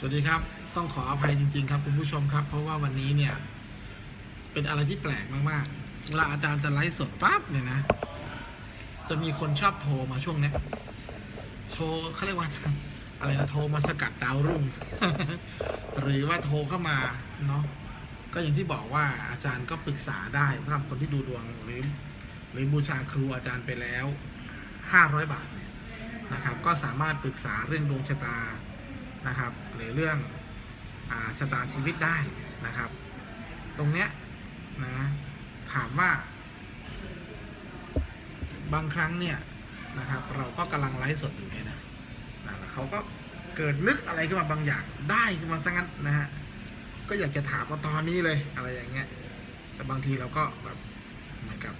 สวัสดีครับ ต้องขออภัยจริง ๆ ครับคุณผู้ชมครับ เพราะว่าวันนี้เนี่ย เป็นอะไรที่แปลกมากๆเวลาอาจารย์จะไลฟ์สดปั๊บเนี่ยนะ จะมีคนชอบโทรมาช่วงเนี้ยโทรเขาเรียกว่าอะไรนะโทรมาสกัดดาวรุ่ง หรือว่าโทรเข้ามาเนาะก็อย่างที่บอกว่าอาจารย์ก็ปรึกษาได้สำหรับคนที่ดูดวงหรือหรือบูชาครูอาจารย์ไปแล้วห้าร้อยบาทเนี่ยนะครับ ก็สามารถปรึกษาเรื่องดวงชะตา นะครับ หรือเรื่องอาชะตาชีวิตได้นะครับ ตรงเนี้ยนะถามว่า บางครั้งเนี่ยนะครับ เราก็กำลังไลฟ์สดอยู่เนี่ยนะนะเขาก็เกิดนึกอะไรขึ้นมาบางอย่างได้ขึ้นมาซะงั้นนะฮะก็อยากจะถามว่าตอนนี้เลยอะไรอย่างเงี้ย แต่บางทีเราก็แบบเหมือนกับ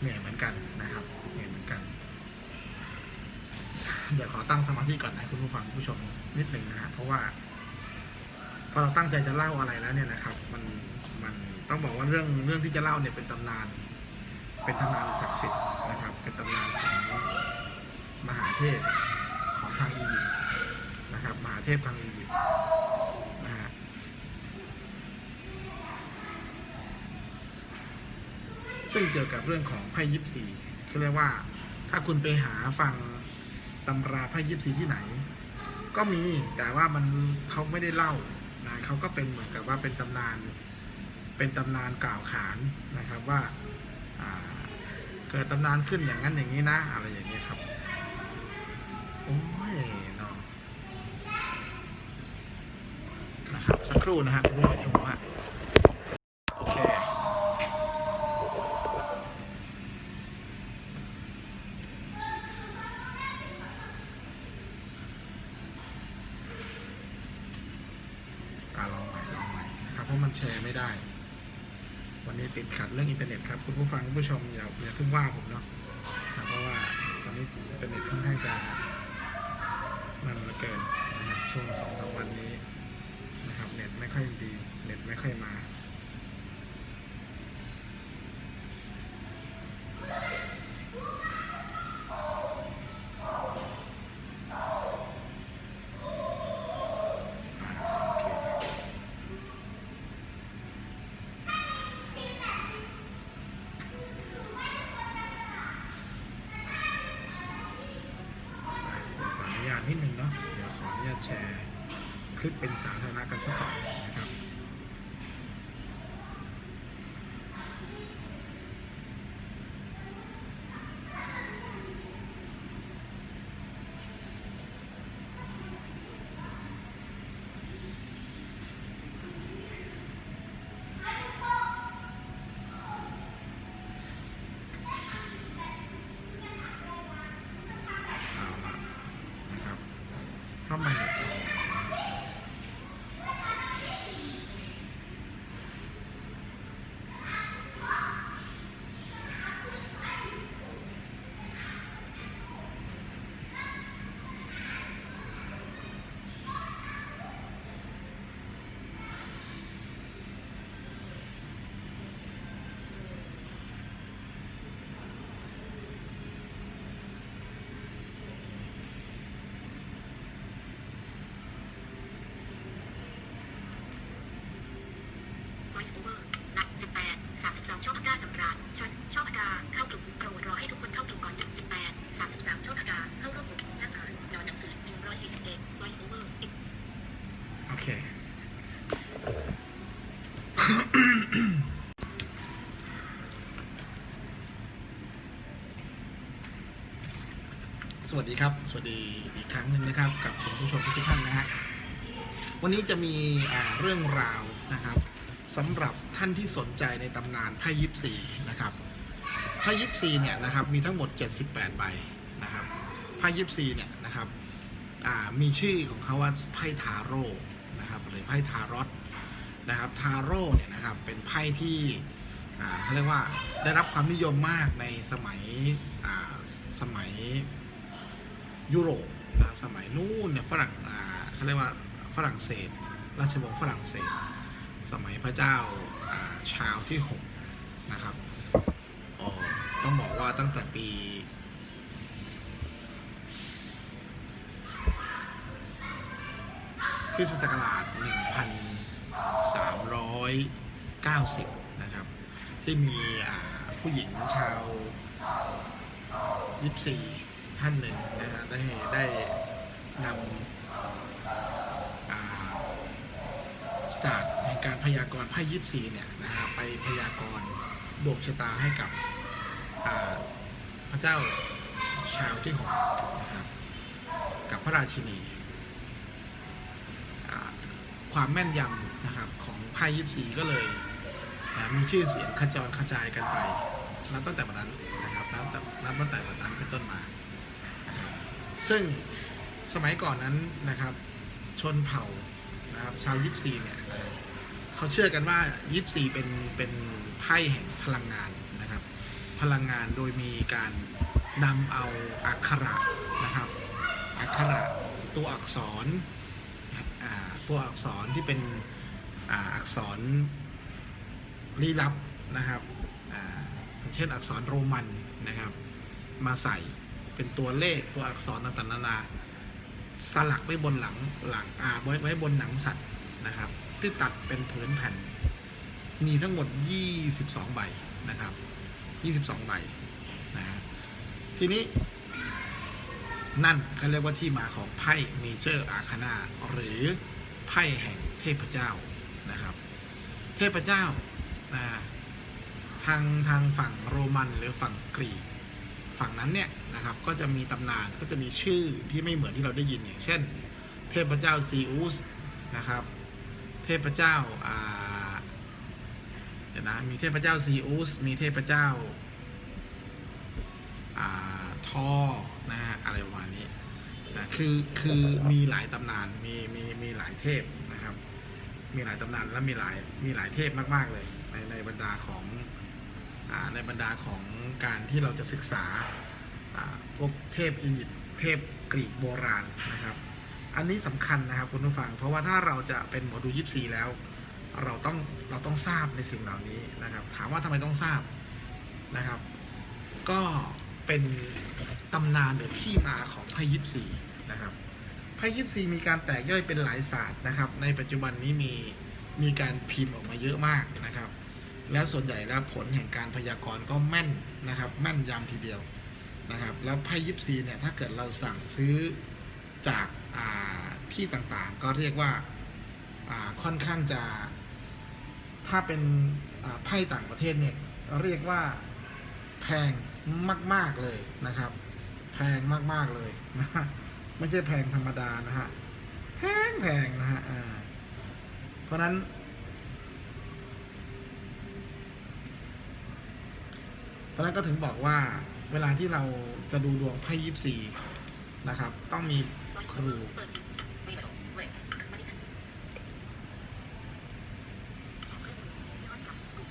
เหนื่อยเหมือนกันนะครับเหนื่อยเหมือน เดี๋ยวขอตั้งสมาธิก่อนนะคุณผู้ฟังผู้ชมนิดหนึ่งนะฮะเพราะว่า พอเราตั้งใจจะเล่าอะไรแล้วเนี่ยนะครับ มันมันต้องบอกว่าเรื่องเรื่องที่จะเล่าเนี่ยเป็นตำนาน เป็นตำนานศักดิ์สิทธิ์นะครับ เป็นตำนานของมหาเทพของทางอียิปต์นะครับ มหาเทพทางอียิปต์นะฮะซึ่งเกี่ยวกับเรื่องของไพ่ยิปซีเขาเรียกว่าถ้าคุณไปหาฟัง ตำราไพ่ยิปซีที่ไหน ก็มีแต่ว่ามันเขาไม่ได้เล่านะเขาก็เป็นเหมือนกับว่าเป็นตำนาน เป็นตำนานกล่าวขานนะครับว่าเกิดตำนานขึ้นอย่างนั้นอย่างนี้นะ อะไรอย่างเงี้ครับโอ้ยเนาะนะครับสักครู่นะฮะคุณผู้ชมฮะ เรื่องอินเทอร์เน็ตครับคุณผู้ฟังคุณผู้ชมอย่าอย่าเพิ่งว่าผมเนาะนะ ลิปเป็นสามารณะกันสักก่อนนะครับ เอาละนะครับเข้ามาเนี่ยไวซ์โอเวอร์หนัก18 32ช่องอากาศสำราญชนช่องอากาศเข้ากลุ่มโปรดรอให้ทุกคนเข้ากลุ่มก่อนจุด18 33ช่องอากาศเข้าร่วมกลุ่มหน้าอ่านนอนหนังสือ147ไวซ์โอเวอร์โอเค สวัสดีครับ สวัสดีอีกครั้งหนึ่งนะครับ กับคุณผู้ชมทุกท่านนะฮะ วันนี้จะมีเรื่องราวนะครับ สำหรับท่านที่สนใจในตำนานไพ่ยิปซีนะครับไพ่ยิปซีเนี่ยนะครับมีทั้งหมด 78 ใบนะครับไพ่ยิปซีเนี่ยนะครับมีชื่อของเขาว่าไพ่ทาโร่นะครับหรือไพ่ทารอตนะครับทาโร่เนี่ยนะครับเป็นไพ่ที่เขาเรียกว่าได้รับความนิยมมากในสมัยสมัยยุโรปนะสมัยนู้นเนี่ยฝรั่งเขาเรียกว่าฝรั่งเศส ราชวงศ์ฝรั่งเศส สมัยพระเจ้าชาวที่ 6 นะครับต้องบอกว่าตั้งแต่ปี คริสตศักราช 1390 นะครับ ที่มีผู้หญิงชาวยิปซีท่านหนึ่งนะฮะได้ได้นำศาสตร์ การพยากรณ์ไพ่ยิปซีเนี่ยนะฮะไปพยากรณ์ดวงชะตาให้กับพระเจ้าชาวที่หกนะครับกับพระราชินี ความแม่นยำนะครับของไพ่ยิปซีก็เลยนะมีชื่อเสียงขจรกระจายกันไปนับตั้งแต่วันนั้นนะครับนับแต่นับตั้งแต่วันนั้นเป็นต้นมานซึ่งสมัยก่อนนั้นนะครับชนเผ่านะครับชาวยิปซีเนี่ย เขาเชื่อกันว่ายิปซีเป็นเป็นไพ่แห่งพลังงานนะครับ พลังงานโดยมีการนำเอาอักขระนะครับ อักขระตัวอักษรอ่าตัวอักษรที่เป็นอ่าอักษรลี้ลับนะครับอ่าเช่นอักษรโรมันนะครับ มาใส่เป็นตัวเลขตัวอักษรต่างๆนานาสลักไว้บนหลังหลังอาไว้ไว้บนหนังสัตว์นะครับ ที่ตัดเป็นผืนแผ่น มีทั้งหมด 22 ใบนะครับ 22 ใบนะทีนี้ นั่นเขาเรียกว่าที่มาของไพ่เมเจอร์อาคานาหรือไพ่แห่งเทพเจ้านะครับ เทพเจ้านะทางทางฝั่งโรมันหรือฝั่งกรีกฝั่งนั้นเนี่ยนะครับก็จะมีตำนานก็จะมีชื่อที่ไม่เหมือนที่เราได้ยินอย่างเช่น เทพเจ้าซีอุสนะครับ พเจ้าอ่าเดี๋ยวนะมีเทพเจ้าซีอุสมีเทพเจ้าอ่าทอนะฮะอะไรประมาณนี้นะคือคือมีหลายตำนานมีมีมีหลายเทพนะครับ มีหลายตำนานและมีหลายมีหลายเทพมาก ๆ เลยในในบรรดาของอ่าในบรรดาของการที่เราจะศึกษาอ่าพวกเทพอียิปต์เทพกรีกโบราณนะครับ อันนี้สำคัญนะครับคุณผู้ฟัง เพราะว่าถ้าเราจะเป็นหมอดูยิปซีแล้ว เราต้องเราต้องทราบในสิ่งเหล่านี้นะครับ ถามว่าทำไมต้องทราบนะครับ ก็เป็นตำนานหรือที่มาของไพ่ยิปซีนะครับไพ่ยิปซีมีการแตกย่อยเป็นหลายศาสตร์นะครับ ในปัจจุบันนี้มีมีการพิมพ์ออกมาเยอะมากนะครับ แล้วส่วนใหญ่แล้วผลแห่งการพยากรณ์ก็แม่นนะครับ แม่นยำทีเดียวนะครับ แล้วไพ่ยิปซีเนี่ยถ้าเกิดเราสั่งซื้อ จากาที่ต่างๆ ก็เรียกว่าาค่อนข้างจะ ถ้าเป็นไพ่ต่างประเทศเนี่ยเรียกว่าแพงมาก ๆเลยนะครับ แพงมากๆเลยนะไม่ใช่แพงธรรมดานะฮะแพงแพงนะฮะเพราะนั้นเพราะฉะนั้นก็ถึงบอกว่าเวลาที่เราจะดูดวงไพ่ยิปซีนะครับ ต้องมี ครูเปิดวีดีโอเว็บบันทึกย้อนกลับกลุ่ม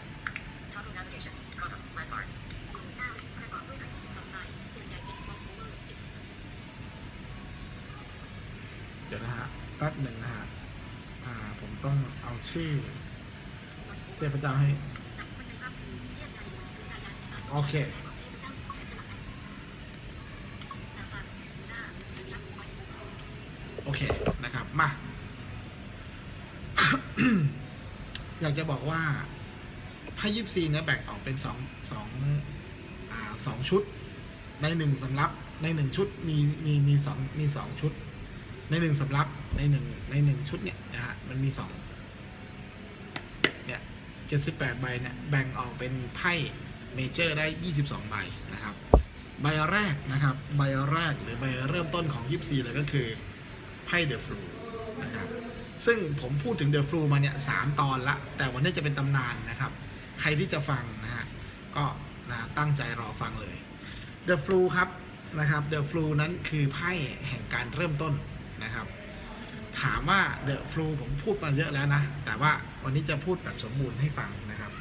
Toggle navigation product landmark กลุ่มหน้าประกอบด้วยทั้ง12ลายส่วนใหญ่เป็น voice over เดี๋ยวนะฮะแป๊บหนึ่งนะฮะ อ่า ผมต้องเอาชื่อเทพเจ้าให้ โอเค อเคนะครับ มา อยากจะบอกว่าไพ่ยิปซีเนี่ยแบ่งออกเป็นสองสองอ่าสองชุด ในหนึ่งสำรับในหนึ่งชุดมีมีมีสองมีสองชุด ในหนึ่งสำรับในหนึ่งในหนึ่งชุดเนี่ยนะฮะมันมีสองเนี่ยเจ็ดสิบแปดใบเนี่ยแบ่งออกเป็นไพ่เมเจอร์ได้ยี่สิบสองใบนะครับ ใบแรกนะครับ ใบแรกหรือใบเริ่มต้นของยิปซีเลยก็คือ พ่เดอะฟลูนะครับซึ่งผมพูดถึงเดอะฟลูมาเนี่ยสามตอนละ แต่วันนี้จะเป็นตำนานนะครับ ใครที่จะฟังนะฮะก็นะตั้งใจรอฟังเลยเดอะฟลูครับนะครับเดอะฟลูนั้นคือไพ่แห่งการเริ่มต้นนะครับ ถามว่าเดอะฟลูผมพูดมาเยอะแล้วนะ แต่ว่าวันนี้จะพูดแบบสมบูรณ์ให้ฟังนะครับ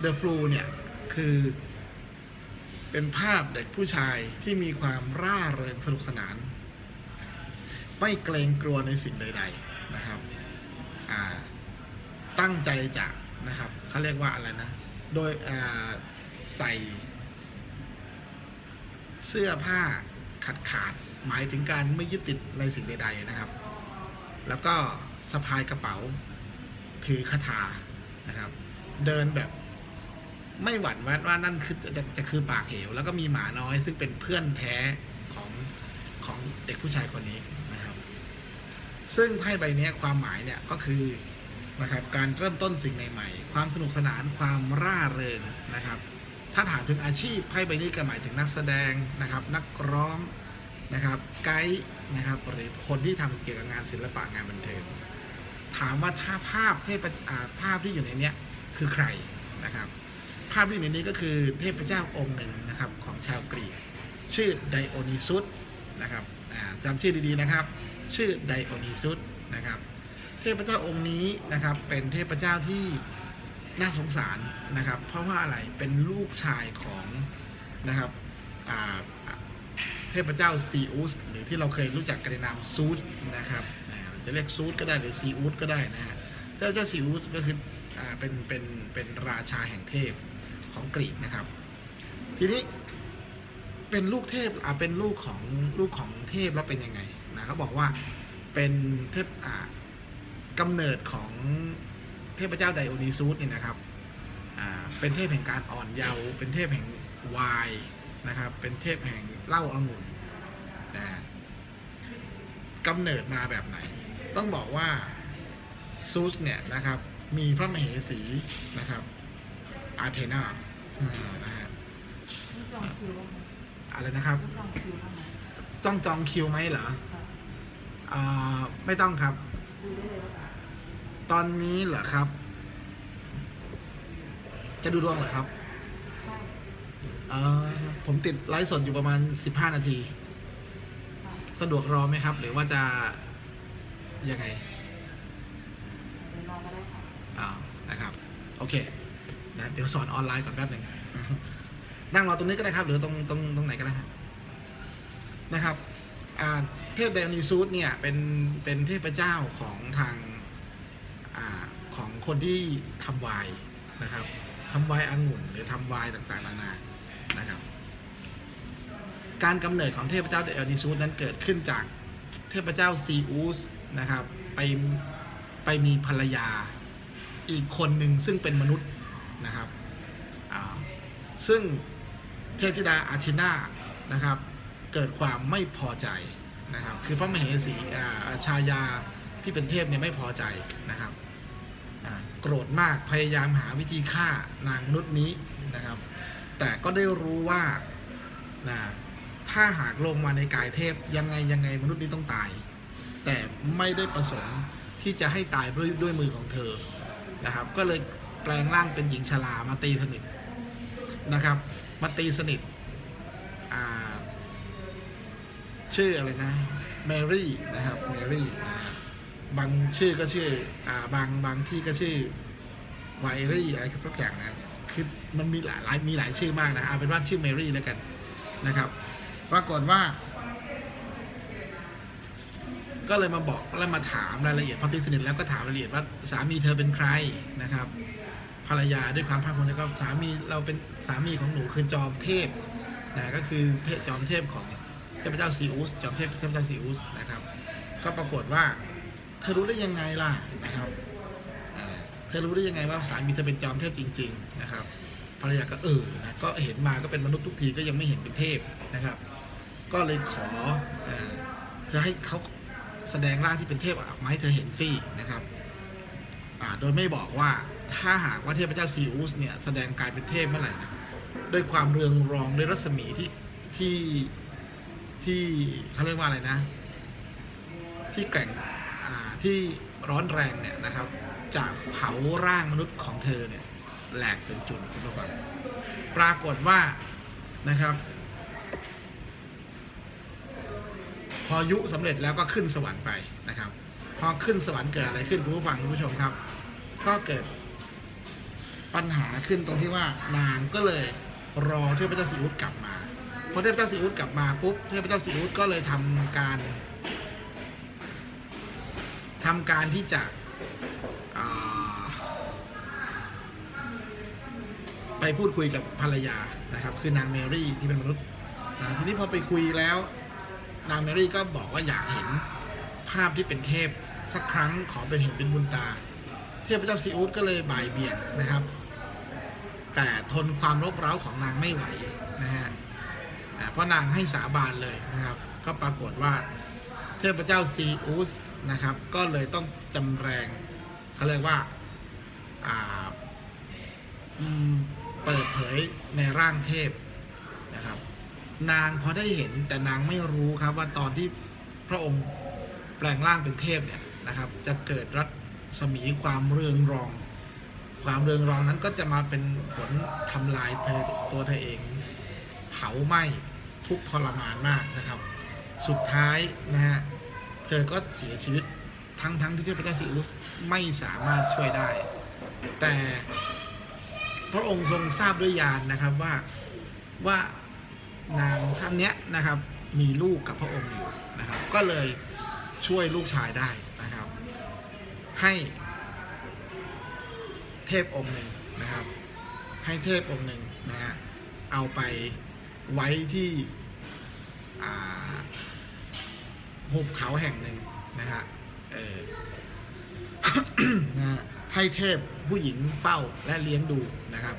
เดอะฟลูเนี่ยคือเป็นภาพเด็กผู้ชายที่มีความร่าเริงสนุกสนาน ไม่เกรงกลัวในสิ่งใด ๆนะครับตั้งใจจะนะครับเขาเรียกว่าอะไรนะ โดยใส่ เสื้อผ้าขาดขาดๆหมายถึงการไม่ยึดติดในสิ่งใด ๆนะครับ แล้วก็สะพายกระเป๋าถือคาถานะครับ เดินแบบไม่หวั่นว่าว่านั่นคือจะจะคือปากเหว แล้วก็มีหมาน้อยซึ่งเป็นเพื่อนแท้ของของเด็กผู้ชายคนนี้ ซึ่งไพ่ใบนี้ความหมายเนี่ยก็คือนะครับการเริ่มต้นสิ่งใหม่ๆ ความสนุกสนานความร่าเริงนะครับ ถ้าถามถึงอาชีพไพ่ใบนี้ก็หมายถึงนักแสดงนะครับ นักร้องนะครับไกด์นะครับหรือคนที่ทำเกี่ยวกับงานศิลปะงานบันเทิงถามว่าถ้าภาพเทพภาพที่อยู่ในนี้คือใครนะครับ ภาพที่อยู่ในนี้ก็คือเทพเจ้าองค์หนึ่งนะครับของชาวกรีกชื่อไดโอนิซุสนะครับอ่าจำชื่อดีๆนะครับ ชื่อไดโอนิซุสนะครับ เทพเจ้าองค์นี้นะครับ เป็นเทพเจ้าที่น่าสงสารนะครับ เพราะว่าอะไรเป็นลูกชายของนะครับเทพเจ้าซีอุสหรือที่เราเคยรู้จักกันในนามซูสนะครับจะเรียกซูสก็ได้หรือซีอุสก็ได้นะฮะเทพเจ้าซีอุสก็คืออเป็นเป็นเป็นราชาแห่งเทพของกรีกนะครับ ทีนี้เป็นลูกเทพอ่าเป็นลูกของลูกของเทพแล้วเป็นยังไง นะเขาบอกว่าเป็นเทพอ่ากำเนิดของเทพเจ้าไดโอนิซูสเนี่ยนะครับอ่าเป็นเทพแห่งการอ่อนเยาว์เป็นเทพแห่งไวน์นะครับ เป็นเทพแห่งเหล้าองุ่นนะกำเนิดมาแบบไหน ต้องบอกว่าซูสเนี่ยนะครับ มีพระมเหสีนะครับอาเทนาอืมนะฮะนี่จองคิวบ้างไหมอะไรนะครับนี่จองคิวบ้างไหมต้องจองคิวไหมเหรอค่ะ อ่าไม่ต้องครับดูได้เลยว่าตอนนี้เหรอครับ จะดูดวงเหรอครับใช่เออผมติดไลฟ์สดอยู่ประมาณ15นาทีค่ะสะดวกรอไหมครับ หรือว่าจะยังไงเดี๋ยวรอก็ได้ค่ะอ่านะครับ โอเคนะเดี๋ยวสอนออนไลน์ก่อนแป๊บหนึ่งนั่งรอตรงนี้ก็ได้ครับ หรือตรงตรงตรงไหนก็ได้ครับนะครับ อ่า เทพไดโอนิซูสเนี่ยเป็นเป็นเทพเจ้าของทางอของคนที่ทำวน์นะครับทำวน์องุ่นหรือทำวน์ต่างๆนานานะครับ การกำเนิดของเทพเจ้าไดโอนิซูสนั้นเกิดขึ้นจากเทพเจ้าซีอุสนะครับไปไปมีภรรยาอีกคนหนึ่งซึ่งเป็นมนุษย์นะครับซึ่งเทพธิดาอาทินานะครับ เกิดความไม่พอใจ นะครับ คือพระมเหสีอาชายาที่เป็นเทพเนี่ยไม่พอใจนะครับโกรธมากพยายามหาวิธีฆ่านางมนุษย์นี้นะครับ แต่ก็ได้รู้ว่านะถ้าหากลงมาในกายเทพยังไงยังไงมนุษย์นี้ต้องตาย แต่ไม่ได้ประสงค์ที่จะให้ตายด้วยด้วยมือของเธอนะครับ ก็เลยแปลงร่างเป็นหญิงชรามาตีสนิทนะครับ มาตีสนิทอ่า ชื่ออะไรนะแมรี่นะครับแมรี่นะฮะบางชื่อก็ชื่ออ่าบางบางที่ก็ชื่อไวรี่อะไรสักอย่างนะคือมันมีหลายหลายมีหลายชื่อมากนะเอาเป็นว่าชื่อแมรี่แล้วกันนะครับ ปรากฏว่า ก็เลยมาบอกแล้วมาถามรายละเอียดพอตีสนิทแล้วก็ถามรายละเอียดว่าสามีเธอเป็นใครนะครับ ภรรยาด้วยความภาคภูมิใจก็สามีเราเป็นสามีของหนูคือจอมเทพนะก็คือเทพจอมเทพของ เทพเจ้าซีอุสจอมเทพเทพเจ้าซีอุสนะครับ ก็ปรากฏว่าเธอรู้ได้ยังไงล่ะนะครับเธอรู้ได้ยังไงว่าสามีเธอเป็นจอมเทพจริง ๆนะครับภรรยาก็เออนะก็เห็นมาก็เป็นมนุษย์ทุกทีก็ยังไม่เห็นเป็นเทพนะครับ ก็เลยขอเธอให้เขาแสดงร่างที่เป็นเทพออกมาให้เธอเห็นฟรีนะครับโดยไม่บอกว่าถ้าหากว่าเทพเจ้าซีอุสเนี่ยแสดงกายเป็นเทพเมื่อไหร่นะด้วยความเรืองรองด้วยรัศมีที่ที่ ที่เขาเรียกว่าอะไรนะ ที่แกร่งที่ร้อนแรงเนี่ยนะครับจะเผาร่างมนุษย์ของเธอเนี่ยแหลกเป็นจุนคุณผู้ฟังปรากฏว่านะครับ พอยุสำเร็จแล้วก็ขึ้นสวรรค์ไปนะครับ พอขึ้นสวรรค์เกิดอะไรขึ้นคุณผู้ฟังคุณผู้ชมครับ ก็เกิดปัญหาขึ้นตรงที่ว่านางก็เลยรอเทพเจ้าสีอุดกลับมา พอเทพเจ้าสีอุดกลับมาปุ๊บเทพเจ้าสีอุดก็เลยทำการทำการที่จะไปพูดคุยกับภรรยานะครับ คือนางเมรี่ที่เป็นมนุษย์นะทีนี้พอไปคุยแล้ว นางเมรี่ก็บอกว่าอยากเห็นภาพที่เป็นเทพสักครั้งขอเป็นเห็นเป็นบุญตา เทพเจ้าซีอูดก็เลยบ่ายเบี่ยงนะครับ แต่ทนความรบเร้าของนางไม่ไหวนะฮะ เพราะนางให้สาบานเลยนะครับ ก็ปรากฏว่าเทพเจ้าซีอูสนะครับ ก็เลยต้องจำแรงเขาเรียกว่าเปิดเผยในร่างเทพนะครับ นางพอได้เห็นแต่นางไม่รู้ครับว่าตอนที่พระองค์แปลงร่างเป็นเทพเนี่ยนะครับ จะเกิดรัศมีความเรืองรอง ความเรืองรองนั้นก็จะมาเป็นผลทำลายเธอตัวเธอเองาไหม้ทุกทรมานมากนะครับ สุดท้ายนะฮะเธอก็เสียชีวิตทั้งทั้งที่เทพเจ้าซิอุสไม่สามารถช่วยได้ แต่พระองค์ทรงทราบด้วยญาณนะครับว่าว่านางท่านเนี้ยนะครับมีลูกกับพระองค์อยู่นะครับ ก็เลยช่วยลูกชายได้นะครับ ให้เทพองค์หนึ่งนะครับ ให้เทพองค์หนึ่งนะฮะเอาไป ไว้ที่หุบเขาแห่งหนึ่งนะฮะนะให้เทพผู้หญิงเฝ้าและเลี้ยงดูนะครับ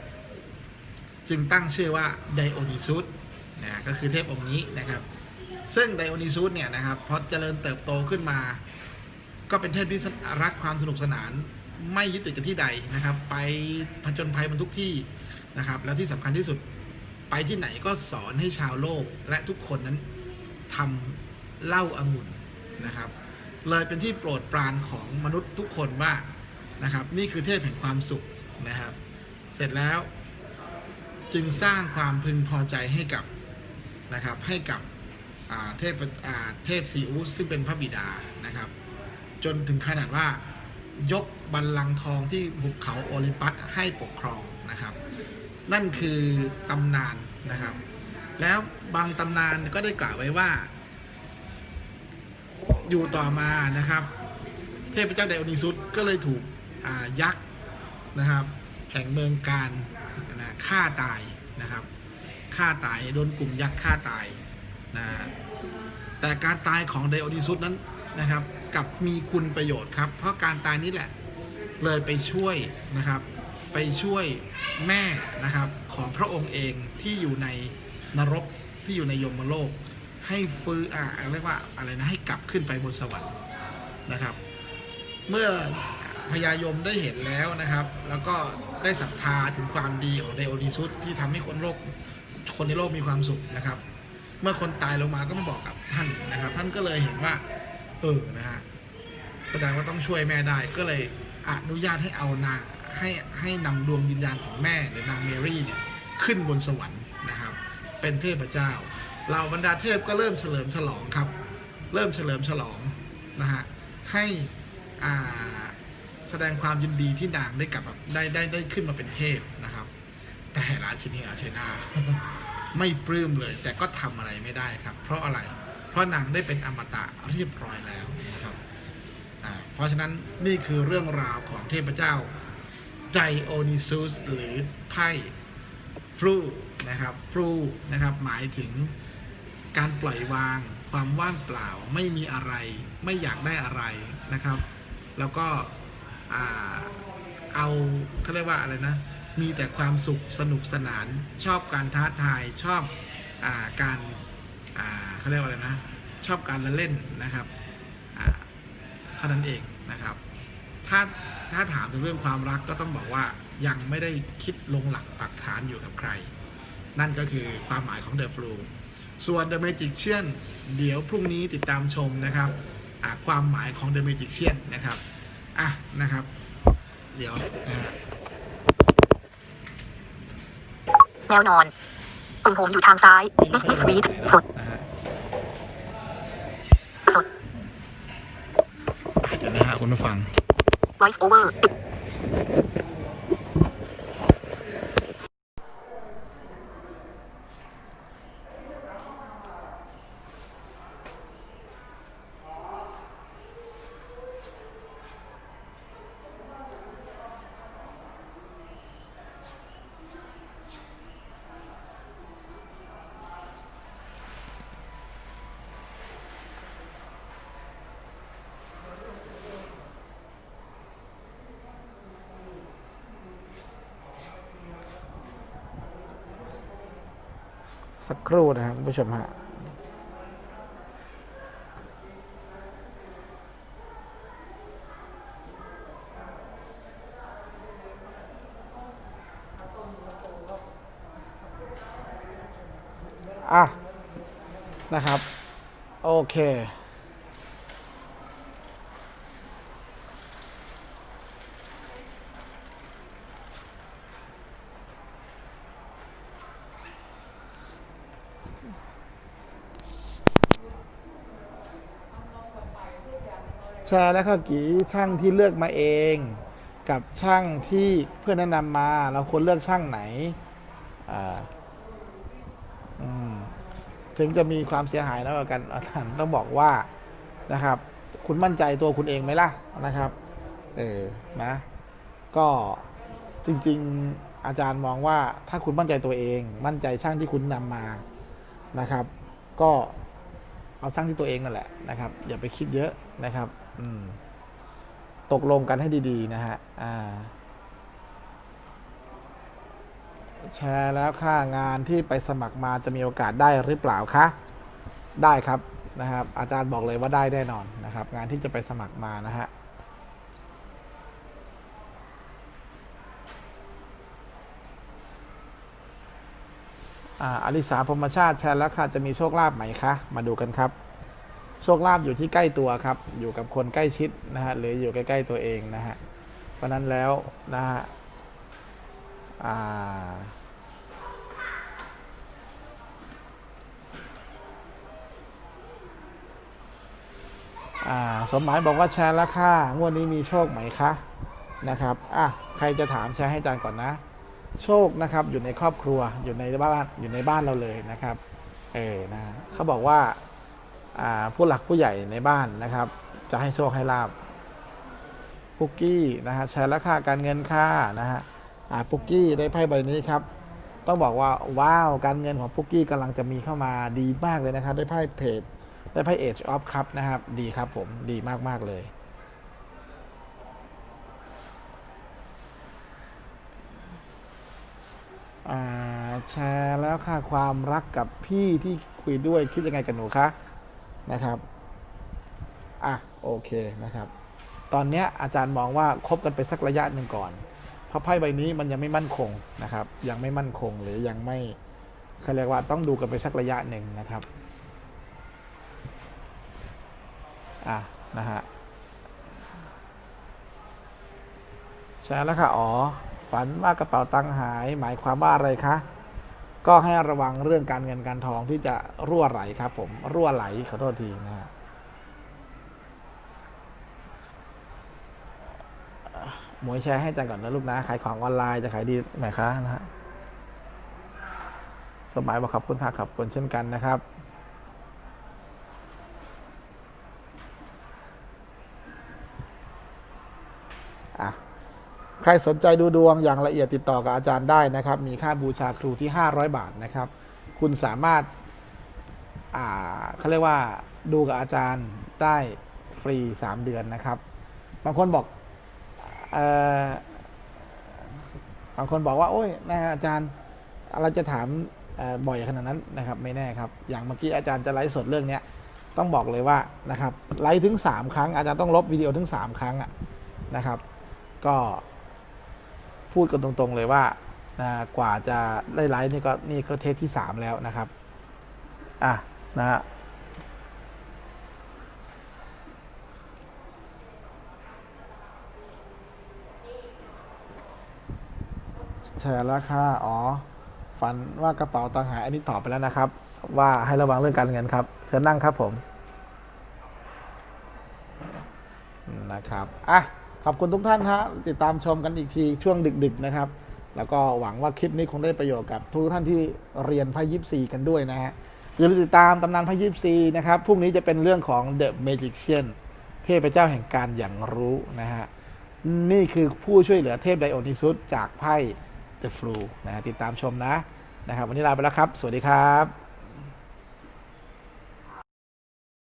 จึงตั้งชื่อว่าไดโอนิซุสนะก็คือเทพองค์นี้นะครับ ซึ่งไดโอนิซุสเนี่ยนะครับพอเจริญเติบโตขึ้นมา ก็เป็นเทพที่รักความสนุกสนานไม่ยึดติดกับที่ใดนะครับ ไปผจญภัยบนทุกที่นะครับ แล้วที่สำคัญที่สุด ไปที่ไหนก็สอนให้ชาวโลกและทุกคนนั้นทำเหล้าอางุ่นนะครับ เลยเป็นที่โปรดปรานของมนุษย์ทุกคนว่านะครับ นี่คือเทพแห่งความสุขนะครับ เสร็จแล้วจึงสร้างความพึงพอใจให้กับนะครับให้กับเทพเทพซีอุสซึ่งเป็นพระบิดานะครับ จนถึงขนาดว่ายกบัลลังก์ทองที่หุบเขาโอลิมปัสให้ปกครองนะครับ นั่นคือตำนานนะครับ แล้วบางตำนานก็ได้กล่าวไว้ว่า อยู่ต่อมานะครับ เทพเจ้าไดโอนิซุสก็เลยถูกยักษ์นะครับ แห่งเมืองการนะฆ่าตายนะครับฆ่าตายโดนกลุ่มยักษ์ฆ่าตายนะแต่การตายของไดโอนิซุสนั้นนะครับกลับมีคุณประโยชน์ครับ เพราะการตายนี้แหละเลยไปช่วยนะครับ ไปช่วยแม่นะครับของพระองค์เองที่อยู่ในนรกที่อยู่ในยมโลก ให้ฟื้นอ่าเรียกว่าอะไรนะให้กลับขึ้นไปบนสวรรค์นะครับ เมื่อพญายมได้เห็นแล้วนะครับ แล้วก็ได้ศรัทธาถึงความดีของไดโอนิซุสที่ทำให้คนโลกคนในโลกมีความสุขนะครับ เมื่อคนตายลงมาก็มาบอกกับท่านนะครับ ท่านก็เลยเห็นว่า เออนะฮะแสดงว่าต้องช่วยแม่ได้ก็เลยอนุญาตให้เอานาง ให้ให้นำดวงวิญญาณของแม่หรือนางเมรี่เนี่ยขึ้นบนสวรรค์นะครับ เป็นเทพเจ้าเหล่าบรรดาเทพก็เริ่มเฉลิมฉลองครับ เริ่มเฉลิมฉลองนะฮะให้อ่าแสดงความยินดีที่นางได้กลับมาได้ได้ได้ขึ้นมาเป็นเทพนะครับ แต่ราชินีอาเชนาไม่ปลื้มเลย แต่ก็ทำอะไรไม่ได้ครับ เพราะอะไร เพราะนางได้เป็นอมตะเรียบร้อยแล้วนะครับเพราะฉะนั้นนี่คือเรื่องราวของเทพเจ้า ไจโอนิซุสหรือไพ่ฟลูนะครับฟลูนะครับหมายถึงการปล่อยวางความว่างเปล่าไม่มีอะไร ไม่อยากได้อะไรนะครับ แล้วก็เอาเขาเรียกว่าอะไรนะ มีแต่ความสุขสนุกสนานชอบการท้าทายชอบอการเขาเรียกว่าอะไรนะ ชอบการละเล่นนะครับเท่านั้นเองนะครับ ถ้า ถ้าถามถึงเรื่องความรักก็ต้องบอกว่ายังไม่ได้คิดลงหลักปักฐานอยู่กับใคร นั่นก็คือความหมายของ The Flu ส่วน The Magician เดี๋ยวพรุ่งนี้ติดตามชมนะครับอ่าความหมายของ The Magician นะครับอะนะครับ เดี๋ยวนะฮะแนวนอนปึงโหมอยู่ทางซ้าย Miss Miss Reed สดนะฮะสดเดี๋ยวนะฮะคุณผู้ฟัง Voice Over ปิด รู่นะครับคุณผู้ชมฮะอะนะครับ โอเค แชร์แล้วก็กี่ช่างที่เลือกมาเอง กับช่างที่เพื่อนแนะนำมา เราควรเลือกช่างไหนถึงจะมีความเสียหายแล้วกันอาจารย์ต้องบอกว่านะครับ คุณมั่นใจตัวคุณเองไหมล่ะนะครับเออนะ ก็จริง ๆ อาจารย์มองว่าถ้าคุณมั่นใจตัวเอง มั่นใจช่างที่คุณนำมานะครับ ก็เอาช่างที่ตัวเองนั่นแหละนะครับ อย่าไปคิดเยอะนะครับ ตกลงกันให้ดี ๆ นะฮะแชร์แล้วค่างานที่ไปสมัครมาจะมีโอกาสได้หรือเปล่าคะ ได้ครับนะครับ อาจารย์บอกเลยว่าได้แน่นอนนะครับ งานที่จะไปสมัครมานะฮะอ่าอลิสาพรมชาติแชร์แล้วค่ะจะมีโชคลาภไหมคะ มาดูกันครับ โชคลาภอยู่ที่ใกล้ตัวครับ อยู่กับคนใกล้ชิดนะฮะหรืออยู่ใกล้ๆตัวเองนะฮะเพราะนั้นแล้วนะฮะสมหมายบอกว่าแชร์แล้วค่ะงวดนี้มีโชคไหมคะนะครับอะใครจะถามแชร์ให้อาจารย์ก่อนนะ โชคนะครับอยู่ในครอบครัวอยู่ในบ้านอยู่ในบ้านเราเลยนะครับ เออนะเขาบอกว่า ผู้หลักผู้ใหญ่ในบ้านนะครับ จะให้โชคให้ลาบปุกกี้นะฮะแชร์แล้วค่ะการเงินค่ะนะฮะปุกกี้ได้ไพ่ใบนี้ครับ ต้องบอกว่าว้าวการเงินของปุกกี้กำลังจะมีเข้ามาดีมากเลยนะครับ ได้ไพ่เพจได้ไพ่ Age of Cup นะครับ ดีครับผมดีมาก ๆ เลยแชร์แล้วค่ะความรักกับพี่ที่คุยด้วยคิดยังไงกับหนูคะ นะครับอะโอเคนะครับ ตอนเนี้ยอาจารย์มองว่าคบกันไปสักระยะหนึ่งก่อน เพราะไพ่ใบนี้มันยังไม่มั่นคงนะครับ ยังไม่มั่นคงหรือยังไม่เขาเรียกว่าต้องดูกันไปสักระยะหนึ่งนะครับอะนะฮะใช่แล้วค่ะ อ๋อ ฝันว่ากระเป๋าตังค์หาย หมายความว่าอะไรคะ ก็ให้ระวังเรื่องการเงินการทองที่จะรั่วไหลครับผมรั่วไหลขอโทษทีนะฮะหมวยแชร์ให้จังก่อนนะลูกนะ ขายของออนไลน์จะขายดีไหมคะนะฮะสมัยบอกขอบคุณค่ะขอบคุณเช่นกันนะครับ ใครสนใจดูดวงอย่างละเอียดติดต่อกับอาจารย์ได้นะครับ มีค่าบูชาครูที่ 500 บาทนะครับ คุณสามารถอ่าเขาเรียกว่าดูกับอาจารย์ได้ฟรี 3 เดือนนะครับ บางคนบอกเออบางคนบอกว่า โอ้ยนะอาจารย์เราจะถามบ่อยขนาดนั้นนะครับ ไม่แน่ครับ อย่างเมื่อกี้อาจารย์จะไลฟ์สดเรื่องเนี้ยต้องบอกเลยว่านะครับไลฟ์ถึง 3 ครั้ง อาจารย์ต้องลบวิดีโอถึง 3 ครั้งอะนะครับ ก็ พูดกันตรงๆเลยว่ากว่าจะได้ไลฟ์นี่ก็นี่ก็เทปที่ 3 แล้วนะครับ อะ นะฮะแชร์แล้วค่ะอ๋อ ฝันว่ากระเป๋าตังหาย อันนี้ตอบไปแล้วนะครับ ว่าให้ระวังเรื่องการเงินครับ เชิญนั่งครับผม นะครับ อะ ขอบคุณทุกท่านฮะติดตามชมกันอีกทีช่วงดึก ๆ นะครับ แล้วก็หวังว่าคลิปนี้คงได้ประโยชน์กับทุกท่านที่เรียนไพ่ยิปซีกันด้วยนะฮะอย่าลืมติดตามตำนานไพ่ยิปซีนะครับพรุ่งนี้จะเป็นเรื่องของ The Magician เทพเจ้าแห่งการอย่างรู้นะฮะนี่คือผู้ช่วยเหลือเทพไดโอนิซุสจากไพ่ The Flu นะฮะติดตามชมนะนะครับ วันนี้ลาไปแล้วครับ สวัสดีครับ